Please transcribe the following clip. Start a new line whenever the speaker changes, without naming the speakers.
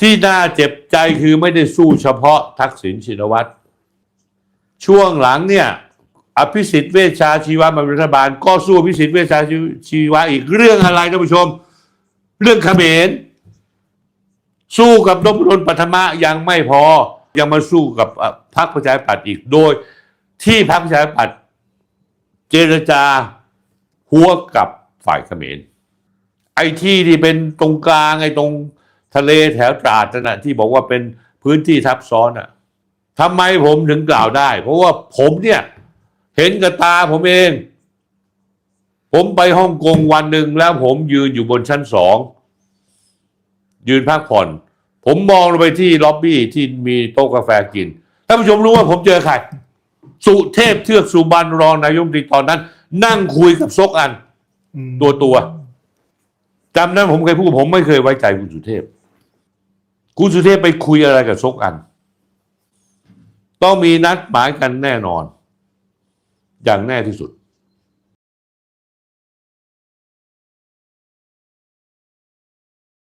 ที่น่าเจ็บใจคือไม่ได้สู้เฉพาะทักษิณชินวัตรช่วงหลังเนี่ยอภิสิทธิ์เวชชาชีวะมาเป็นรัฐบาล ก็สู้อภิสิทธิ์เวชชาชีวะอีกเรื่องอะไรท่านผู้ชม เรื่องเขมรสู้กับนพดลปัทมะยังไม่พอยังมาสู้กับพรรคประชาธิปัตย์อีกโดย ที่พรรคประชาธิปัตย์เจรจาหัวกับฝ่ายเขมรไอ้ที่ที่เป็นตรงกลางไอ้ตรง ทะเลแถวตราดนั่นนะที่บอกว่าเป็นพื้นที่ทับซ้อนอะทำไมผมถึงกล่าวได้ เพราะว่าผมเนี่ย เห็นกับตาผมเอง ผมไปฮ่องกงวันหนึ่งแล้วผมยืนอยู่บนชั้นสอง ยืนพักผ่อน ผมมองลงไปที่ล็อบบี้ที่มีโต๊ะกาแฟกินท่านผู้ชมรู้ว่าผมเจอใครสุเทพเทือกสุบรรณรองนายกรัฐมนตรีตอนนั้น นั่งคุยกับซกอัน
อืม
ตัวตัวจำนั้นผมเคยพูดผมไม่เคยไว้ใจคุณสุเทพ คุณสุเทพไปคุยอะไรกับซกอัน ต้องมีนัดหมายกันแน่นอน อย่างแน่ที่สุด